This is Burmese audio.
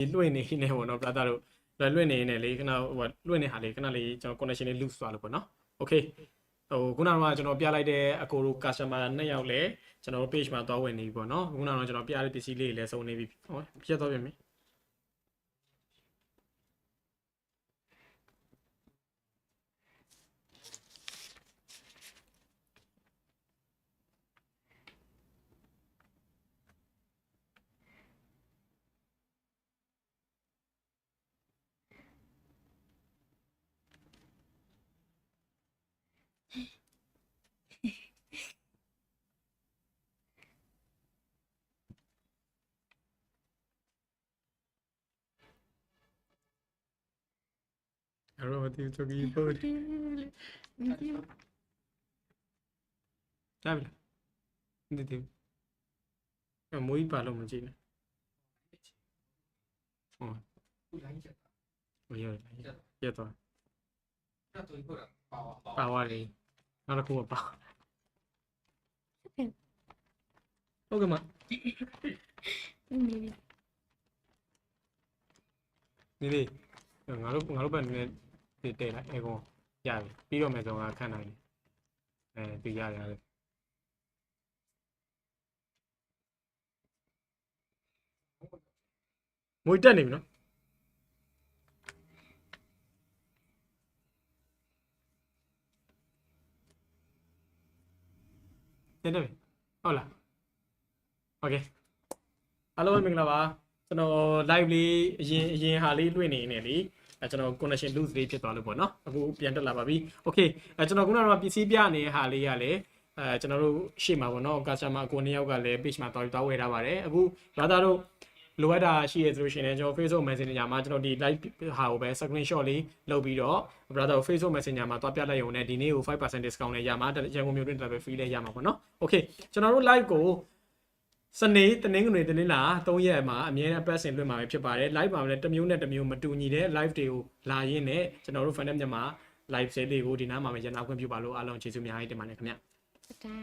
ဒီလွှင့်နေနေပေါ့နော် brother တို့လွှင့်လွှင့်နေနေလေခဏဟိုလွှင့်နေဟာလေခဏလေးကျွန်တော် connection လေး loose သွားလို့ပေါ့နော် okay ဟိုခုနကကျွန်တော်ပြလိုက်တဲ့အကိုတို့ customer နှစ်ယောက်လည်းကျွန်တော်တို့ page မှာသွားဝင်နေပြီပေါ့နော်ခုနကတော့ကျွန်တော်ပြတဲ့ပစ္စည်းလေးတွေလည်းစုံနေပြီဟောပြတ်သွားပြန်ပြီ အဲ့တော့ဒီချိုကြီးပို့တယ်လာပြီလားဒီဒီအမွေးပါလို့မကြည့်နဲ့ဟော ခုလိုင်းချက်တာ မရ ရရတော့အဲ့တော့ဒီခုကပါဝါပါပါဝါလေးနောက်တစ်ခုကပါဟုတ်ကဲ့မနေပြီနေလေးငါတို့ငါတို့ဘက်နည်း နည်းတည့်လိုက်အေကွန်ရပြီပြီးတော့မယ်ဆိုငါခန့်နိုင်တယ်အဲပြီးရတယ်ရတယ်မွေတက်နေပြီနော်တက်တယ်ပြီဟုတ်လားโอเคအားလုံးပဲမင်္ဂလာပါကျွန်တော် live လေးအရင်အရင်ဟာလေးလွှင့်နေနေလေ အဲကျွန်တော် connection loose လေးဖြစ်သွားလို့ပေါ့နော်အခုပြန်တက်လာပါပြီ okay အဲကျွန်တော်ခုနကတော့ပစ္စည်းပြနေတဲ့ဟာလေးကလည်းအဲကျွန်တော်တို့ရှေ့မှာပေါ့နော် customer ကိုနှစ်ယောက်ကလည်း page မှာတောက်တောက်ဝယ်ထားပါတယ်အခုဘာသာတို့လိုအပ်တာရှိရဆိုလို့ရှိရင်လည်းကျွန်တော် Facebook Messenger မှာကျွန်တော်ဒီ live ဟာကိုပဲ screenshot လေးလုပ်ပြီးတော့ brother Facebook Messenger မှာတွားပြလိုက်ရုံနဲ့ဒီနေ့ကို5% discount နဲ့ရမှာရန်ကုန်မြို့တွင်း travel free လည်းရမှာပေါ့နော် okay ကျွန်တော်တို့ live ကို စနေတနင်္ဂနွေတနင်္လာ၃ရက်မှာအမြဲတမ်းပတ်စင်လွှင့်မှာပဲဖြစ်ပါတယ် live မှာလည်းတစ်မျိုးနဲ့တစ်မျိုးမတူညီတဲ့ live တွေကိုလာရင်းနဲ့ကျွန်တော်တို့ fan မြန်မာ live sale လေးကိုဒီနားမှာပဲရန်နာခွင့်ပြုပါလို့အားလုံးကျေးဇူးအများကြီးတင်ပါတယ်ခင်ဗျစတန်